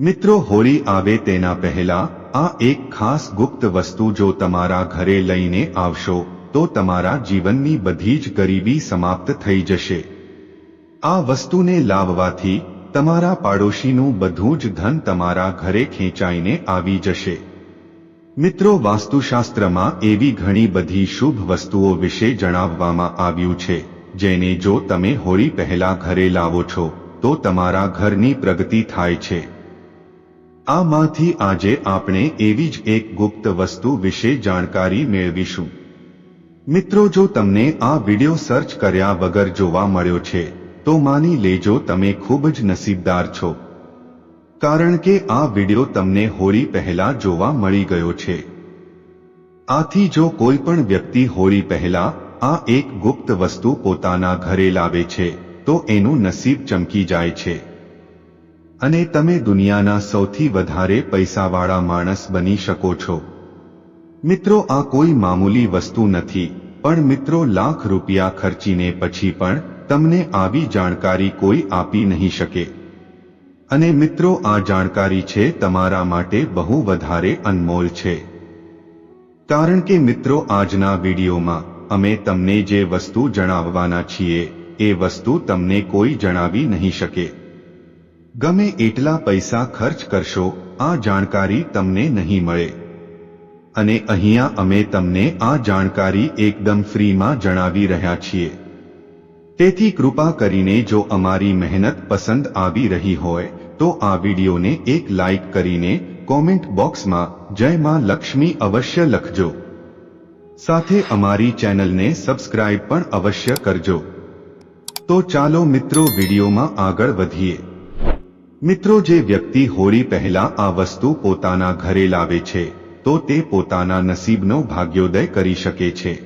મિત્રો, હોળી આવે તેના પહેલા આ એક ખાસ ગુપ્ત વસ્તુ જો તમારા ઘરે લઈને આવશો, તો તમારા જીવનની બધી જ ગરીબી સમાપ્ત થઈ જશે. આ વસ્તુને લાવવાથી તમારા પાડોશીનું બધું જ ધન તમારા ઘરે ખેંચાઈને આવી જશે. મિત્રો, વાસ્તુશાસ્ત્રમાં એવી ઘણી બધી શુભ વસ્તુઓ વિશે જણાવવામાં આવ્યું છે, જેને જો તમે હોળી પહેલા ઘરે લાવો છો, તો તમારા ઘરની પ્રગતિ થાય છે. આમાંથી આજે આપણે એવી જ એક ગુપ્ત વસ્તુ વિશે જાણકારી મેળવીશું. મિત્રો, જો તમને આ વિડિયો સર્ચ કર્યા વગર જોવા મળ્યો છે, તો માની લેજો તમે ખૂબ જ નસીબદાર છો. કારણ કે આ વિડિયો તમને હોળી પહેલા જોવા મળી ગયો છે. આથી જો કોઈ પણ વ્યક્તિ હોળી પહેલા આ એક ગુપ્ત વસ્તુ પોતાના ઘરે લાવે છે, તો એનું નસીબ ચમકી જાય છે. અને તમે દુનિયાના સૌથી વધારે પૈસાવાળા માણસ બની શકો છો. મિત્રો, આ કોઈ મામૂલી વસ્તુ નથી, પણ મિત્રો, લાખ રૂપિયા ખર્ચીને પછી પણ તમને આવી જાણકારી કોઈ આપી નહીં શકે. અને મિત્રો, આ જાણકારી છે તમારા માટે બહુ વધારે અનમોલ છે. કારણ કે મિત્રો, આજના વિડીયોમાં અમે તમને જે વસ્તુ જણાવવાના છીએ, એ વસ્તુ તમને કોઈ જણાવી નહીં શકે. ગમે એટલા પૈસા ખર્ચ કરશો, આ જાણકારી તમને નહીં મળે. અને અહીંયા અમે તમને આ જાણકારી એકદમ ફ્રીમાં જણાવી રહ્યા છીએ. તેથી કૃપા કરીને જો અમારી મહેનત પસંદ આવી રહી હોય, તો આ વિડીયોને એક લાઈક કરીને કોમેન્ટ બોક્સમાં જય માં લક્ષ્મી અવશ્ય લખજો. સાથે અમારી ચેનલને સબસ્ક્રાઇબ પણ અવશ્ય કરજો. તો ચાલો મિત્રો વિડીયોમાં આગળ વધીએ. મિત્રો, જે વ્યક્તિ હોળી પહેલા આ વસ્તુ પોતાના ઘરે લાવે છે, તો તે પોતાના નસીબનો ભાગ્યોદય કરી શકે છે.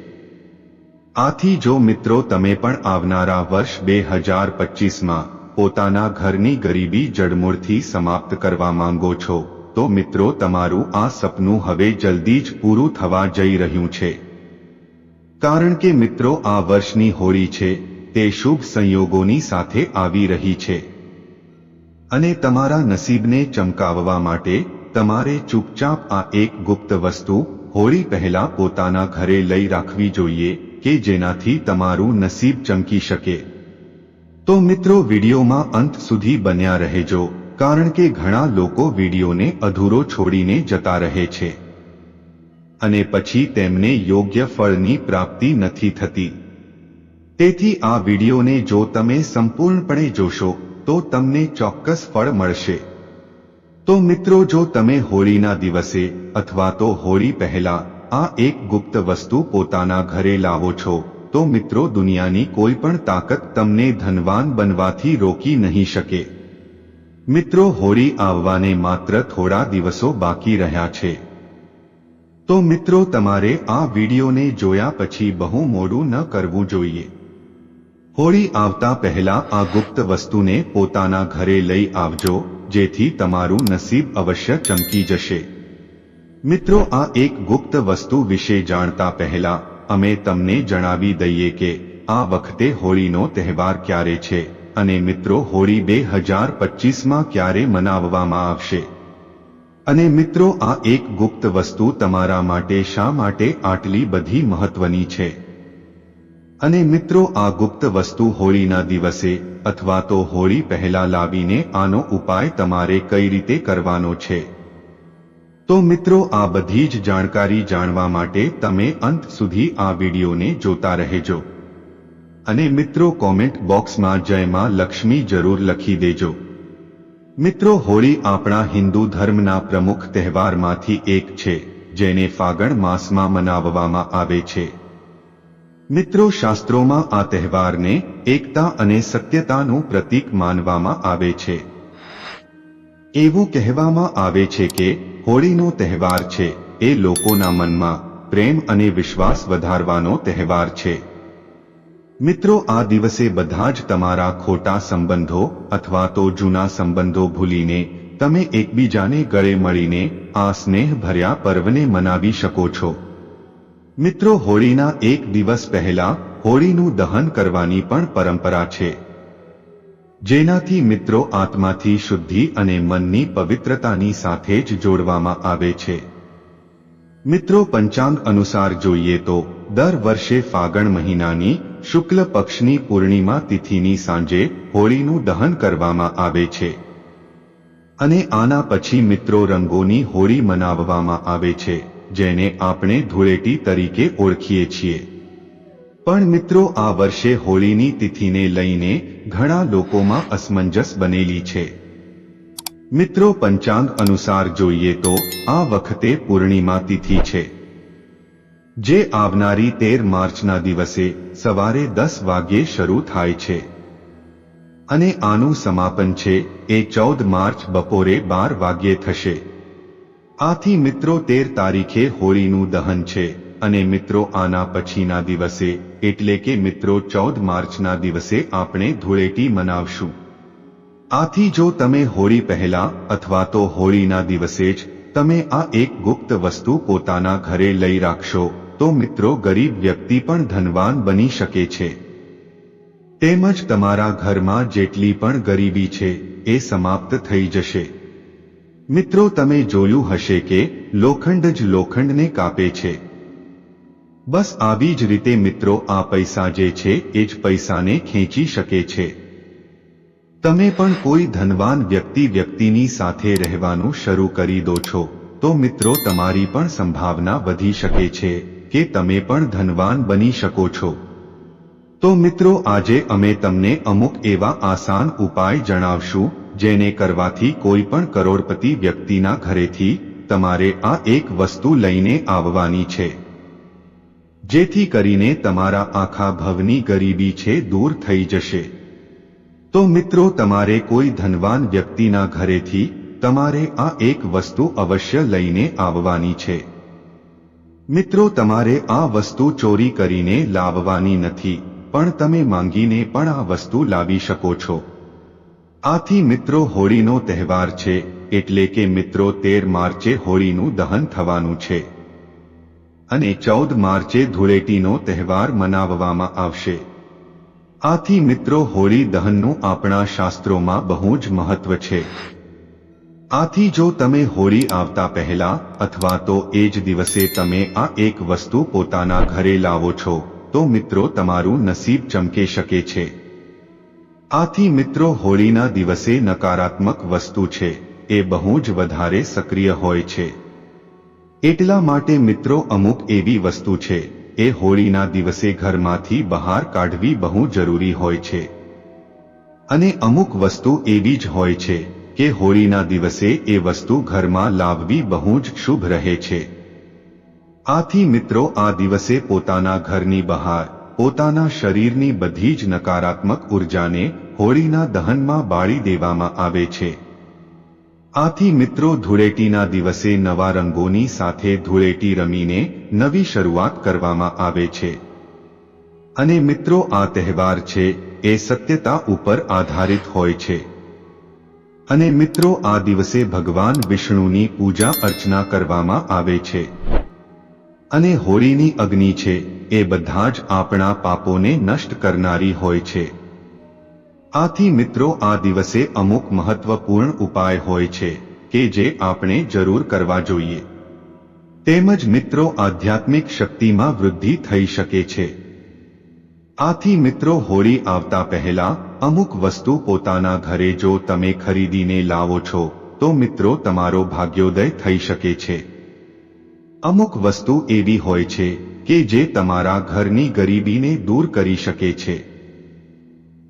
આથી જો મિત્રો, તમે પણ આવનારા વર્ષ બે હજાર પચીસમાં પોતાના ઘરની ગરીબી જડમૂળથી સમાપ્ત કરવા માંગો છો, તો મિત્રો, તમારું આ સપનું હવે જલ્દી જ પૂરું થવા જઈ રહ્યું છે. કારણ કે મિત્રો, આ વર્ષની હોળી છે, તે શુભ સંયોગોની સાથે આવી રહી છે. અને તમારા નસીબને ચમકાવવા માટે તમારે ચૂપચાપ આ એક ગુપ્ત વસ્તુ, હોળી પહેલા પોતાના ઘરે લઈ રાખવી જોઈએ, કે જેનાથી તમારું નસીબ ચમકી શકે. તો મિત્રો વિડીયોમાં અંત સુધી બન્યા રહેજો, કારણ કે ઘણા લોકો વિડીયોને અધૂરો છોડીને જતા રહે છે. અને પછી તેમને યોગ્ય ફળની પ્રાપ્તિ નથી થતી. તેથી આ વિડીયોને જો તમે સંપૂર્ણપણે જોશો તો તમને ચોક્કસ ફળ મળશે. તો મિત્રો, જો તમે હોળીના દિવસે અથવા તો હોળી પહેલા આ એક ગુપ્ત વસ્તુ પોતાના ઘરે લાવો છો, તો મિત્રો, દુનિયાની કોઈ પણ તાકાત તમને ધનવાન બનવાથી રોકી નહીં શકે. મિત્રો, હોળી આવવાને માત્ર થોડા દિવસો બાકી રહ્યા છે. તો મિત્રો, તમારે આ વિડીયોને જોયા પછી બહુ મોડું ન કરવું જોઈએ. હોળી આવતા પહેલા આ ગુપ્ત વસ્તુને પોતાના ઘરે લઈ આવજો, જેથી તમારું નસીબ અવશ્ય ચમકી જશે. મિત્રો, આ એક ગુપ્ત વસ્તુ વિશે જાણતા પહેલા, અમે તમને જણાવી દઈએ કે, આ વખતે હોળીનો તહેવાર ક્યારે છે, અને મિત્રો, હોળી બે હજાર પચીસમાં ક્યારે મનાવવામાં આવશે? અને મિત્રો, આ એક ગુપ્ત વસ્તુ તમારા માટે શા માટે આટલી બધી મહત્વની છે? અને મિત્રો, આ ગુપ્ત વસ્તુ હોળીના દિવસે અથવા તો હોળી પહેલા લાવીને આનો ઉપાય તમારે કઈ રીતે કરવાનો છે? તો મિત્રો, આ બધી જ જાણકારી જાણવા માટે તમે અંત સુધી આ વિડીયોને જોતા રહેજો. અને મિત્રો, કોમેન્ટ બોક્સમાં જયમાં લક્ષ્મી જરૂર લખી દેજો. મિત્રો, હોળી આપણા હિન્દુ ધર્મના પ્રમુખ તહેવારમાંથી એક છે, જેને ફાગણ માસમાં મનાવવામાં આવે છે. મિત્રો શાસ્ત્રોમાં આ તહેવારને એકતા અને સત્યતાનું પ્રતીક માનવામાં આવે છે. એવું કહેવામાં આવે છે કે હોળીનો તહેવાર છે. એ લોકોના મનમાં પ્રેમ અને વિશ્વાસ વધારવાનો તહેવાર છે. મિત્રો આ દિવસે બધા જ તમારા ખોટા સંબંધો અથવા તો જૂના સંબંધો ભૂલીને તમે એકબીજાને ગળે મળીને આ સ્નેહ ભર્યા પર્વને મનાવી શકો છો. મિત્રો, હોળીના એક દિવસ પહેલા હોળીનું દહન કરવાની પણ પરંપરા છે. જેનાથી મિત્રો આત્માથી શુદ્ધિ અને મનની પવિત્રતાની સાથે જ જોડવામાં આવે છે. મિત્રો, પંચાંગ અનુસાર જોઈએ તો, દર વર્ષે ફાગણ મહિનાની શુક્લ પક્ષની પૂર્ણિમા તિથિની સાંજે હોળીનું દહન કરવામાં આવે છે. અને આના પછી મિત્રો રંગોની હોળી મનાવવામાં આવે છે. જેને આપણે ધૂળેટી તરીકે ઓળખીએ છીએ. પણ મિત્રો, આ વર્ષે હોળીની તિથિને લઈને ઘણા લોકોમાં અસમંજસ બનેલી છે. મિત્રો, પંચાંગ અનુસાર જોઈએ તો આ વખતે પૂર્ણિમા તિથિ છે. જે આવનારી તેર માર્ચના દિવસે સવારે દસ વાગ્યે શરૂ થાય છે. અને આનું સમાપન છે એ ચૌદ માર્ચ બપોરે બાર વાગ્યે થશે. આથી મિત્રો તેર તારીખે હોળીનું દહન છે અને મિત્રો આના પછીના દિવસે, એટલે કે મિત્રો ચૌદ માર્ચના દિવસે આપણે ધૂળેટી મનાવશું. આથી જો તમે હોળી પહેલા અથવા તો હોળીના દિવસે જ તમે આ એક ગુપ્ત વસ્તુ પોતાના ઘરે લઈ રાખશો, તો મિત્રો ગરીબ વ્યક્તિ પણ ધનવાન બની શકે છે. તેમજ તમારા ઘરમાં જેટલી પણ ગરીબી છે, એ સમાપ્ત થઈ જશે. મિત્રો, તમે જોયું હશે કે લોખંડ જ લોખંડને કાપે છે. બસ આવી જ રીતે મિત્રો, આ પૈસા જે છે, એ જ પૈસાને ખેંચી શકે છે. તમે પણ કોઈ ધનવાન વ્યક્તિ વ્યક્તિની સાથે રહેવાનું શરૂ કરી દો છો, તો મિત્રો, તમારી પણ સંભાવના વધી શકે છે કે તમે પણ ધનવાન બની શકો છો. તો મિત્રો, આજે અમે તમને અમુક એવા આસાન ઉપાય જણાવશું જેને કરવાથી કોઈ પણ કરોડપતિ વ્યક્તિના ઘરેથી તમારે આ એક વસ્તુ લઈને આવવાની છે. જેથી કરીને તમારા આખા ભવની ગરીબી છે દૂર થઈ જશે. તો મિત્રો, તમારે કોઈ ધનવાન વ્યક્તિના ઘરેથી તમારે આ એક વસ્તુ અવશ્ય લઈને આવવાની છે. મિત્રો, તમારે આ વસ્તુ ચોરી કરીને લાવવાની નથી, પણ તમે માંગીને પણ આ વસ્તુ લાવી શકો છો. આથી મિત્રો હોળીનો તહેવાર છે, એટલે કે મિત્રો તેર માર્ચે હોળીનું દહન થવાનું છે. અને ચૌદ માર્ચે ધૂળેટીનો તહેવાર મનાવવામાં આવશે. આથી મિત્રો હોળી દહનનું આપણા શાસ્ત્રોમાં બહુ જ મહત્વ છે. આથી જો તમે હોળી આવતા પહેલા અથવા તો એ જ દિવસે તમે આ એક વસ્તુ પોતાના ઘરે લાવો છો, તો મિત્રો તમારું નસીબ ચમકે શકે છે. આથી મિત્રો, હોળીના દિવસે નકારાત્મક વસ્તુ છે. એ બહુ જ વધારે સક્રિય હોય છે. એટલા માટે મિત્રો, અમુક એવી વસ્તુ છે. એ હોળીના દિવસે ઘરમાંથી બહાર કાઢવી બહુ જરૂરી હોય છે. અને અમુક વસ્તુ એવી જ હોય છે કે હોળીના દિવસે એ વસ્તુ ઘરમાં લાવવી બહુ જ શુભ રહે છે. આથી મિત્રો, આ દિવસે પોતાના ઘરની બહાર પોતાના શરીરની બધી જ નકારાત્મક ઉર્જાને હોળીના દહનમાં બાળી દેવામાં આવે છે. આથી મિત્રો ધૂળેટીના દિવસે નવા રંગોની સાથે ધૂળેટી રમીને નવી શરૂઆત કરવામાં આવે છે. અને મિત્રો આ તહેવાર છે, એ સત્યતા ઉપર આધારિત હોય છે. અને મિત્રો આ દિવસે ભગવાન વિષ્ણુની પૂજા અર્ચના કરવામાં આવે છે. અને હોળીની અગ્નિ છે, એ બધા જ આપણા પાપોને નષ્ટ કરનારી હોય છે. આથી મિત્રો, આ દિવસે અમુક મહત્વપૂર્ણ ઉપાય હોય છે, કે જે આપણે જરૂર કરવા જોઈએ. તેમજ મિત્રો, આધ્યાત્મિક શક્તિમાં વૃદ્ધિ થઈ શકે છે. આથી મિત્રો, હોળી આવતા પહેલા અમુક વસ્તુ પોતાના ઘરે જો તમે ખરીદીને લાવો છો, તો મિત્રો, તમારો ભાગ્યોદય થઈ શકે છે. અમુક વસ્તુ એવી હોય છે કે જે તમારા ઘરની ગરીબીને દૂર કરી શકે છે.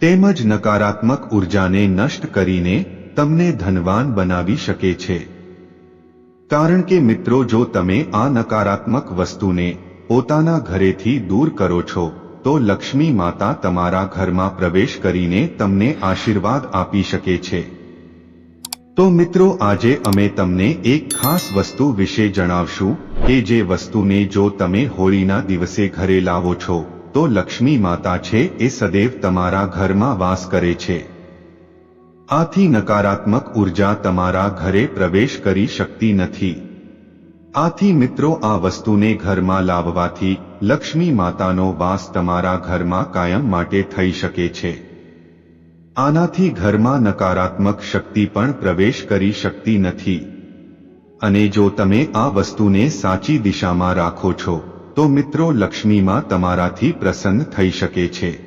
તેમજ નકારાત્મક ઉર્જાને નષ્ટ કરીને તમને ધનવાન બનાવી શકે છે. કારણ કે મિત્રો, જો તમે આ નકારાત્મક વસ્તુને પોતાના ઘરેથી દૂર કરો છો, તો લક્ષ્મી માતા તમારા ઘરમાં પ્રવેશ કરીને તમને આશીર્વાદ આપી શકે છે. તો મિત્રો, આજે અમે તમને એક ખાસ વસ્તુ વિશે જણાવશું કે જે વસ્તુને જો તમે હોળીના દિવસે ઘરે લાવો છો, તો લક્ષ્મી માતા છે એ સદૈવ તમારા ઘરમાં વાસ કરે છે. આથી નકારાત્મક ઊર્જા તમારા ઘરે પ્રવેશ કરી શકતી નથી. આથી મિત્રો, આ વસ્તુને ઘરમાં લાવવાથી લક્ષ્મી માતાનો વાસ તમારા ઘરમાં કાયમ માટે થઈ શકે છે. આનાથી ઘરમાં નકારાત્મક શક્તિ પણ પ્રવેશ કરી શકતી નથી. અને જો તમે આ વસ્તુને સાચી દિશામાં રાખો છો, તો મિત્રો લક્ષ્મીમાં તમારાથી પ્રસન્ન થઈ શકે છે.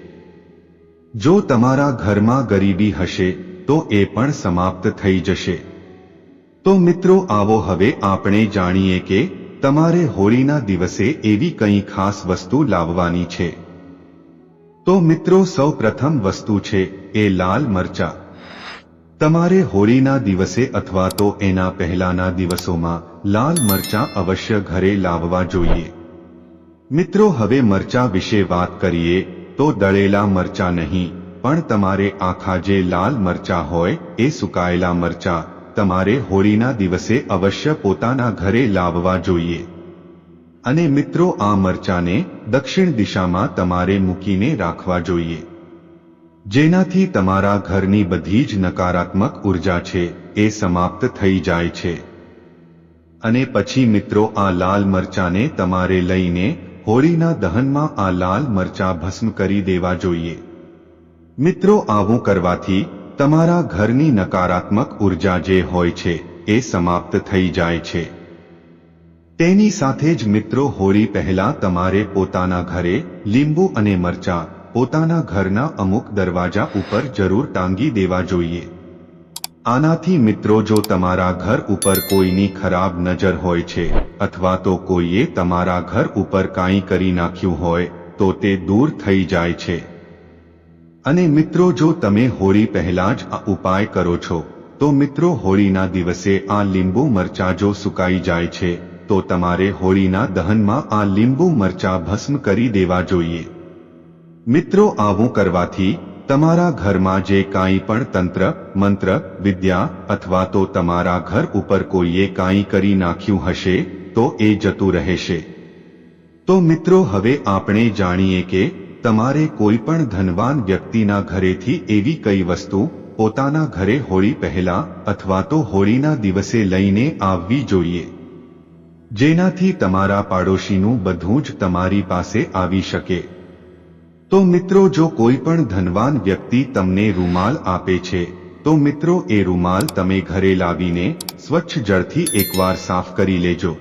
જો તમારા ઘરમાં ગરીબી હશે, તો એ પણ સમાપ્ત થઈ જશે. તો મિત્રો આવો હવે આપણે જાણીએ કે તમારે હોળીના દિવસે એવી કંઈ ખાસ વસ્તુ લાવવાની છે. તો મિત્રો સૌ પ્રથમ વસ્તુ છે એ લાલ મરચા. તમારે હોળીના દિવસે અથવા તો એના પહેલાના દિવસોમાં લાલ મરચા અવશ્ય ઘરે લાવવા જોઈએ. મિત્રો હવે મરચા વિશે વાત કરીએ તો દળેલા મરચા નહીં, પણ તમારે આખા જે લાલ મરચા હોય એ સુકાયેલા મરચા તમારે હોળીના દિવસે અવશ્ય પોતાના ઘરે લાવવા જોઈએ. અને મિત્રો, આ મરચાને દક્ષિણ દિશામાં તમારે મૂકીને રાખવા જોઈએ. જેનાથી તમારા ઘરની બધી જ નકારાત્મક ઊર્જા છે, એ સમાપ્ત થઈ જાય છે. અને પછી મિત્રો, આ લાલ મરચાને તમારે લઈને હોળીના દહનમાં આ લાલ મરચા ભસ્મ કરી દેવા જોઈએ. મિત્રો, આવું કરવાથી તમારા ઘરની નકારાત્મક ઊર્જા જે હોય છે, એ સમાપ્ત થઈ જાય છે. તેની સાથે જ મિત્રો હોળી પહેલા તમારે પોતાના ઘરે લીંબુ અને મરચા પોતાના ઘરના અમુક દરવાજા ઉપર જરૂર ટાંગી દેવા જોઈએ. આનાથી મિત્રો જો તમારા ઘર ઉપર કોઈની ખરાબ નજર હોય છે અથવા તો કોઈએ તમારા ઘર ઉપર કાંઈ કરી નાખ્યું હોય, તો તે દૂર થઈ જાય છે. અને મિત્રો જો તમે હોળી પહેલા જ આ ઉપાય કરો છો, તો મિત્રો હોળીના દિવસે આ લીંબુ મરચા જો સુકાઈ જાય છે તો તમારે હોળીના દહનમાં આ લીંબુ મરચા ભસ્મ કરી દેવા જોઈએ મિત્રો આવું કરવાથી તમારા ઘરમાં જે કાંઈ પણ તંત્ર મંત્ર વિદ્યા અથવા તો તમારા ઘર ઉપર કોઈએ કાંઈ કરી નાખ્યું હશે તો એ જતું રહેશે તો મિત્રો હવે આપણે જાણીએ કે તમારે કોઈ પણ ધનવાન વ્યક્તિના ઘરેથી એવી કઈ વસ્તુ પોતાના ઘરે હોળી પહેલા અથવા તો હોળીના દિવસે લઈને આવવી જોઈએ જેનાથી તમારા પાડોશીનું બધું જ તમારી પાસે આવી શકે. તો મિત્રો, જો કોઈ પણ ધનવાન વ્યક્તિ તમને રૂમાલ આપે છે, તો મિત્રો, એ રૂમાલ તમે ઘરે લાવીને સ્વચ્છ જળથી એકવાર સાફ કરી લેજો.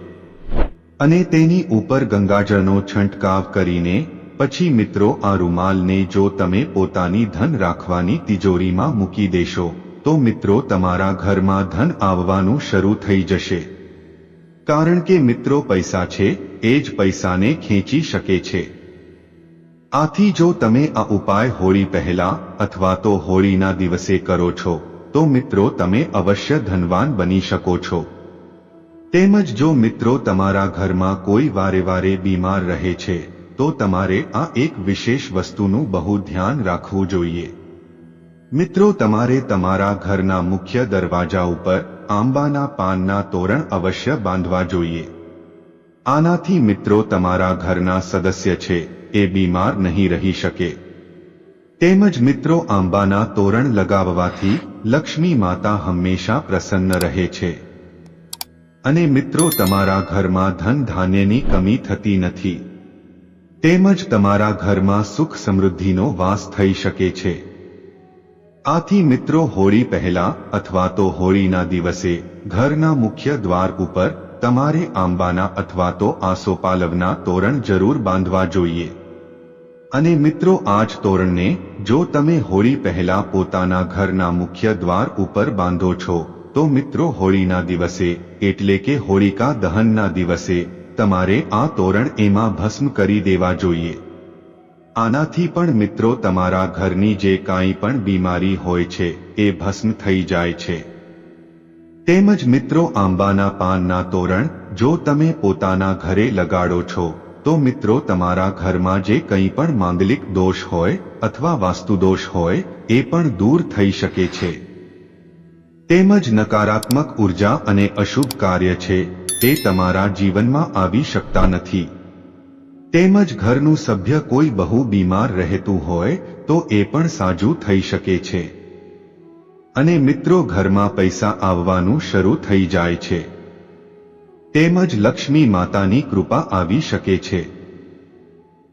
અને તેની ઉપર ગંગાજળનો છંટકાવ કરીને, પછી મિત્રો, આ રૂમાલને જો તમે પોતાની ધન રાખવાની તિજોરીમાં મૂકી દેશો, તો મિત્રો, તમારા ઘરમાં ધન આવવાનું શરૂ થઈ જશે. કારણ કે મિત્રો પૈસા છે, એ જ પૈસાને ખેંચી શકે છે. આથી જો તમે આ ઉપાય હોળી પહેલા અથવા તો હોળીના દિવસે કરો છો, તો મિત્રો તમે અવશ્ય ધનવાન બની શકો છો. તેમજ જો મિત્રો તમારા ઘરમાં કોઈ વારે વારે બીમાર રહે છે, તો તમારે આ એક વિશેષ વસ્તુનું બહુ ધ્યાન રાખવું જોઈએ. મિત્રો, તમારે તમારા ઘરના મુખ્ય દરવાજા ઉપર આંબાના પાનના તોરણ અવશ્ય બાંધવા જોઈએ. આનાથી મિત્રો, તમારા ઘરના સદસ્ય છે એ બીમાર નહીં રહી શકે. તેમજ મિત્રો, આંબાના તોરણ લગાવવાથી લક્ષ્મી માતા હંમેશા પ્રસન્ન રહે છે. અને મિત્રો, તમારા ઘરમાં ધન ધાન્યની કમી થતી નથી. તેમજ તમારા ઘરમાં સુખ સમૃદ્ધિનો વાસ થઈ શકે છે. આથી મિત્રો હોળી પહેલા અથવા તો હોળીના દિવસે ઘરના મુખ્ય દ્વાર ઉપર તમારે આંબાના અથવા તો આસોપાલવના તોરણ જરૂર બાંધવા જોઈએ. અને મિત્રો આ જ તોરણને જો તમે હોળી પહેલા પોતાના ઘરના મુખ્ય દ્વાર ઉપર બાંધો છો, તો મિત્રો હોળીના દિવસે એટલે કે હોળિકા દહનના દિવસે તમારે આ તોરણ એમાં ભસ્મ કરી દેવા જોઈએ. આનાથી પણ મિત્રો તમારા ઘરની જે કાંઈ પણ બીમારી હોય છે, એ ભસ્મ થઈ જાય છે. તેમજ મિત્રો આંબાના પાનના તોરણ, જો તમે પોતાના ઘરે લગાડો છો, તો મિત્રો તમારા ઘરમાં જે કંઈ પણ માંગલિક દોષ હોય, અથવા વાસ્તુદોષ હોય, એ પણ દૂર થઈ શકે છે. તેમજ નકારાત્મક ઊર્જા અને અશુભ કાર્ય છે તે તમારા જીવનમાં આવી શકતા નથી. તેમજ ઘરનું સભ્ય કોઈ બહુ બીમાર રહેતું હોય તો એ પણ સાજું થઈ શકે છે. અને મિત્રો ઘરમાં પૈસા આવવાનું શરૂ થઈ જાય છે. તેમજ લક્ષ્મી માતાની કૃપા આવી શકે છે.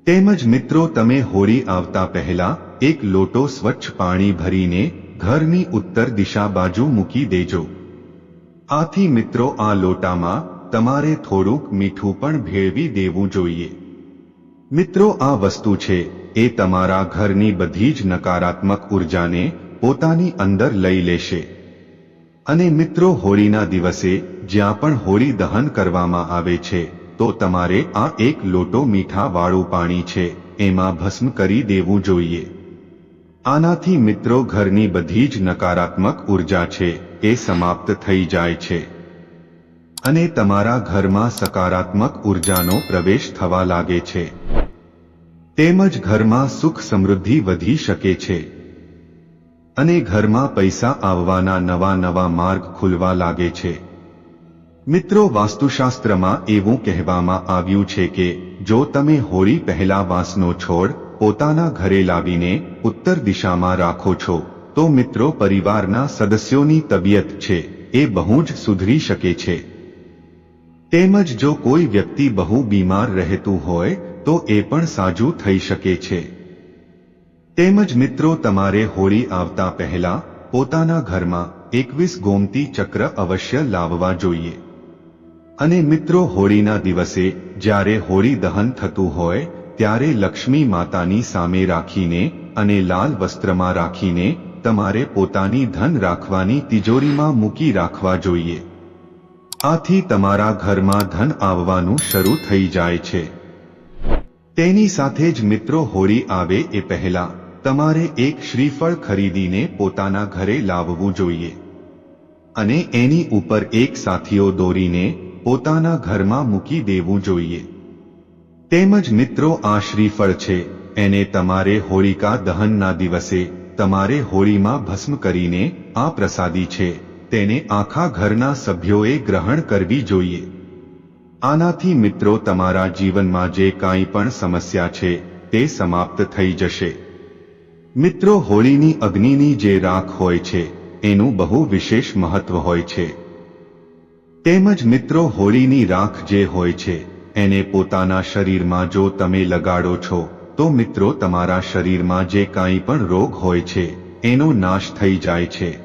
તેમજ મિત્રો તમે હોળી આવતા પહેલા એક લોટો સ્વચ્છ પાણી ભરીને ઘરની ઉત્તર દિશા બાજુ મૂકી દેજો. આથી મિત્રો આ લોટામાં તમારે થોડુંક મીઠું પણ ભેળવી દેવું જોઈએ. મિત્રો, આ વસ્તુ છે, એ તમારા ઘરની બધી જ નકારાત્મક ઉર્જાને પોતાની અંદર લઈ લેશે. અને મિત્રો, હોળીના દિવસે જ્યાં પણ હોળી દહન કરવામાં આવે છે, તો તમારે આ એક લોટો મીઠા વાળું પાણી છે, એમાં ભસ્મ કરી દેવું જોઈએ. આનાથી મિત્રો, ઘરની બધી જ નકારાત્મક ઊર્જા છે, એ સમાપ્ત થઈ જાય છે. અને તમારા ઘરમાં સકારાત્મક ઉર્જાનો પ્રવેશ થવા લાગે છે. તેમજ ઘરમાં સુખ સમૃદ્ધિ વધી શકે છે. અને ઘરમાં પૈસા આવવાના નવા નવા માર્ગ ખુલવા લાગે છે. મિત્રો, વાસ્તુશાસ્ત્રમાં એવું કહેવામાં આવ્યું છે કે, જો તમે હોળી પહેલા વાંસનો છોડ પોતાના ઘરે લાવીને ઉત્તર દિશામાં રાખો છો, તો મિત્રો પરિવારના સદસ્યોની તબિયત છે, એ બહુ જ સુધરી શકે છે. તેમજ જો કોઈ વ્યક્તિ બહુ બીમાર રહેતું હોય તો એ પણ સાજું થઈ શકે છે. તેમજ મિત્રો, તમારે હોળી આવતા પહેલા પોતાના ઘરમાં એકવીસ ગોમતી ચક્ર અવશ્ય લાવવા જોઈએ. અને મિત્રો, હોળીના દિવસે જ્યારે હોળી દહન થતું હોય, ત્યારે લક્ષ્મી માતાની સામે રાખીને અને લાલ વસ્ત્રમાં રાખીને તમારે પોતાની ધન રાખવાની તિજોરીમાં મૂકી રાખવા જોઈએ. આથી તમારા ઘરમાં ધન આવવાનું શરૂ થઈ જાય છે. તેની સાથે જ મિત્રો હોળી આવે એ પહેલા તમારે એક શ્રીફળ ખરીદીને પોતાના ઘરે લાવવું જોઈએ. અને એની ઉપર એક સાથીઓ દોરીને પોતાના ઘરમાં મૂકી દેવું જોઈએ. તેમજ મિત્રો આ શ્રીફળ છે, એને તમારે હોળિકા દહનના દિવસે તમારે હોળીમાં ભસ્મ કરીને આ પ્રસાદી છે, તેને આખા ઘરના સભ્યોએ ગ્રહણ કરવી જોઈએ. આનાથી મિત્રો તમારા જીવનમાં જે કાંઈ પણ સમસ્યા છે, તે સમાપ્ત થઈ જશે. મિત્રો હોળીની અગ્નિની જે રાખ હોય છે, એનું બહુ વિશેષ મહત્વ હોય છે. તેમજ મિત્રો હોળીની રાખ જે હોય છે, એને પોતાના શરીરમાં જો તમે લગાડો છો, તો મિત્રો તમારા શરીરમાં જે કાંઈ પણ રોગ હોય છે, એનો નાશ થઈ જાય છે.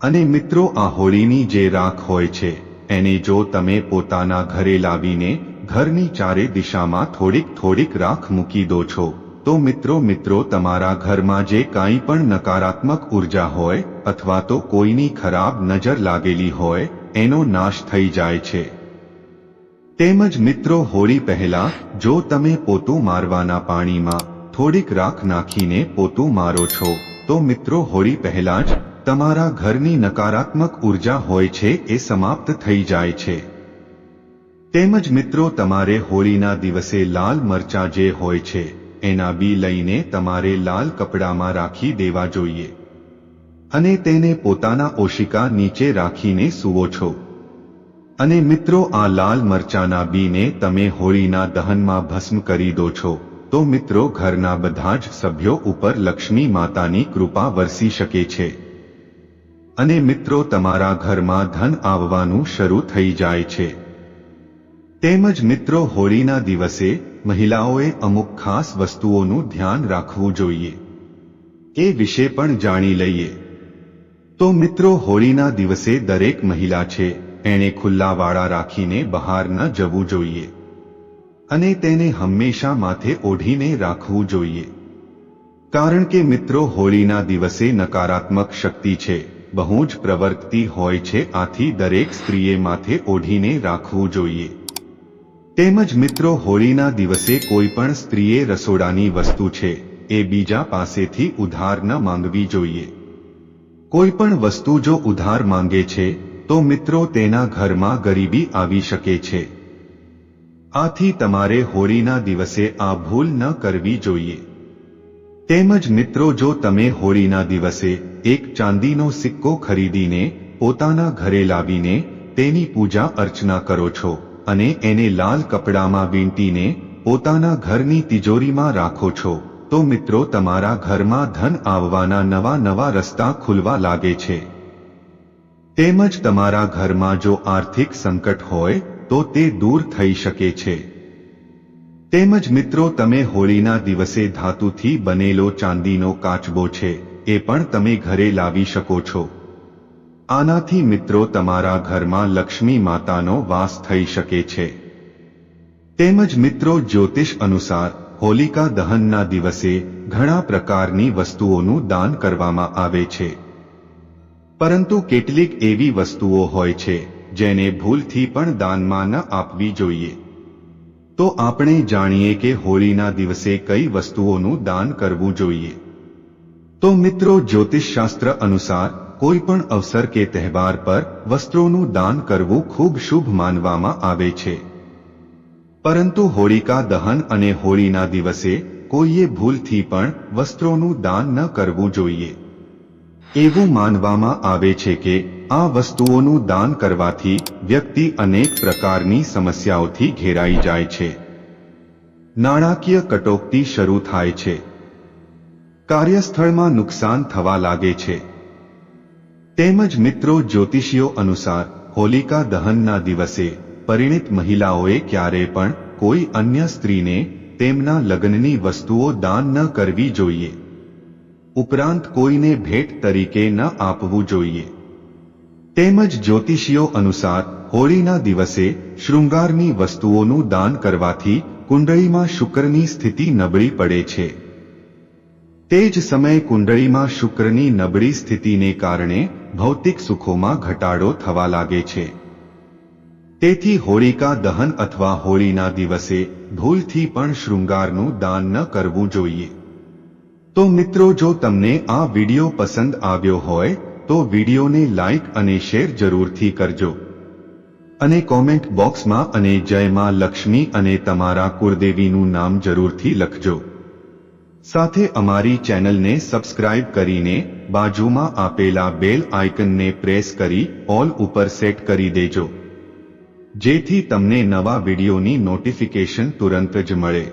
અને મિત્રો આ હોળીની જે રાખ હોય છે એને જો તમે પોતાના ઘરે લાવીને ઘરની ચારે દિશામાં થોડીક થોડીક રાખ મૂકી દો છો, તો મિત્રો મિત્રો તમારા ઘરમાં જે કાંઈ પણ નકારાત્મક ઊર્જા હોય અથવા તો કોઈની ખરાબ નજર લાગેલી હોય, એનો નાશ થઈ જાય છે. તેમજ મિત્રો હોળી પહેલા, જો તમે પોતું મારવાના પાણીમાં થોડીક રાખ નાખીને પોતું મારો છો, તો મિત્રો હોળી પહેલા જ તમારા ઘરની નકારાત્મક ઊર્જા હોય છે એ સમાપ્ત થઈ જાય છે. તેમજ મિત્રો, તમારે હોળીના દિવસે લાલ મરચા જે હોય છે, એના બી લઈને તમારે લાલ કપડામાં રાખી દેવા જોઈએ. અને તેને પોતાના ઓશિકા નીચે રાખીને સૂવો છો. અને મિત્રો, આ લાલ મરચાના બીને તમે હોળીના દહનમાં ભસ્મ કરી દો છો, તો મિત્રો, ઘરના બધા જ સભ્યો ઉપર લક્ષ્મી માતાની કૃપા વરસી શકે છે. અને મિત્રો, તમારા ઘરમાં ધન આવવાનું શરૂ થઈ જાય છે. તેમજ મિત્રો, હોળીના દિવસે મહિલાઓએ અમુક ખાસ વસ્તુઓનું ધ્યાન રાખવું જોઈએ. એ વિશે પણ જાણી લઈએ. તો મિત્રો, હોળીના દિવસે દરેક મહિલા છે, એણે ખુલ્લા વાળા રાખીને બહાર ન જવું જોઈએ. અને તેને હંમેશા માથે ઓઢીને રાખવું જોઈએ. કારણ કે મિત્રો, હોળીના દિવસે નકારાત્મક શક્તિ છે. બહુ જ પ્રવર્તતી હોય છે, આથી દરેક સ્ત્રીએ માથે ઓઢીને રાખવું જોઈએ. તેમજ મિત્રો, હોળીના દિવસે કોઈ પણ સ્ત્રીએ રસોડાની વસ્તુ છે, એ બીજા પાસેથી ઉધાર ન માંગવી જોઈએ. કોઈ પણ વસ્તુ જો ઉધાર માંગે છે, તો મિત્રો તેના ઘરમાં ગરીબી આવી શકે છે. આથી તમારે હોળીના દિવસે આ ભૂલ ન કરવી જોઈએ. તેમજ મિત્રો જો તમે હોળીના દિવસે એક ચાંદીનો સિક્કો ખરીદીને પોતાના ઘરે લાવીને તેની પૂજા અર્ચના કરો છો અને એને લાલ કપડામાં વીંટીને પોતાના ઘરની તિજોરીમાં રાખો છો, તો મિત્રો તમારા ઘરમાં ધન આવવાના નવા નવા રસ્તા ખુલવા લાગે છે. તેમજ તમારા ઘરમાં જો આર્થિક સંકટ હોય, તો તે દૂર થઈ શકે છે. તેમજ મિત્રો, તમે હોળીના દિવસે ધાતુથી બનેલો ચાંદીનો કાચબો છે, એ પણ તમે ઘરે લાવી શકો છો. આનાથી મિત્રો, તમારા ઘરમાં લક્ષ્મી માતાનો વાસ થઈ શકે છે. તેમજ મિત્રો, જ્યોતિષ અનુસાર, હોલિકા દહનના દિવસે ઘણા પ્રકારની વસ્તુઓનું દાન કરવામાં આવે છે. પરંતુ કેટલીક એવી વસ્તુઓ હોય છે, જેને ભૂલથી પણ દાનમાં ન આપવી જોઈએ. તો આપણે જાણીએ કે હોળીના દિવસે કઈ વસ્તુઓનું દાન કરવું જોઈએ. તો મિત્રો, જ્યોતિષશાસ્ત્ર અનુસાર કોઈ પણ અવસર કે તહેવાર પર વસ્ત્રોનું દાન કરવું ખૂબ શુભ માનવામાં આવે છે. પરંતુ હોળિકા દહન અને હોળીના દિવસે કોઈએ ભૂલથી પણ વસ્ત્રોનું દાન ન કરવું જોઈએ. એવું માનવામાં આવે છે કે આ વસ્તુઓનું દાન કરવાથી વ્યક્તિ અનેક પ્રકારની સમસ્યાઓથી ઘેરાઈ જાય છે. નાણાકીય કટોકટી શરૂ થાય છે. કાર્યસ્થળમાં નુકસાન થવા લાગે છે. તેમજ મિત્રો જ્યોતિષીઓ અનુસાર હોલિકા દહનના દિવસે પરિણિત મહિલાઓએ ક્યારે પણ કોઈ અન્ય સ્ત્રીને તેમના લગ્નની વસ્તુઓ દાન ન કરવી જોઈએ. ઉપરાંત કોઈને ભેટ તરીકે ન આપવું જોઈએ. તેમજ જ્યોતિષીઓ અનુસાર, હોળીના દિવસે શૃંગારની વસ્તુઓનું દાન કરવાથી કુંડળીમાં શુક્રની સ્થિતિ નબળી પડે છે. તે જ સમયે કુંડળીમાં શુક્રની નબળી સ્થિતિને કારણે ભૌતિક સુખોમાં ઘટાડો થવા લાગે છે. તેથી હોળિકા દહન અથવા હોળીના દિવસે ભૂલથી પણ શૃંગારનું દાન ન કરવું જોઈએ. તો મિત્રો, જો તમને આ વિડિયો પસંદ આવ્યો હોય, તો વિડિયોને લાઇક અને શેર જરૂરથી કરજો. અને કોમેન્ટ બોક્સમાં અને જય માં લક્ષ્મી અને તમારા કુળદેવીનું નામ જરૂરથી લખજો. સાથે અમારી ચેનલને સબસ્ક્રાઇબ કરીને બાજુમાં આપેલા બેલ આઇકનને પ્રેસ કરી ઓલ ઉપર સેટ કરી દેજો. જેથી તમને નવા વિડીયોની નોટિફિકેશન તુરંત જ મળે.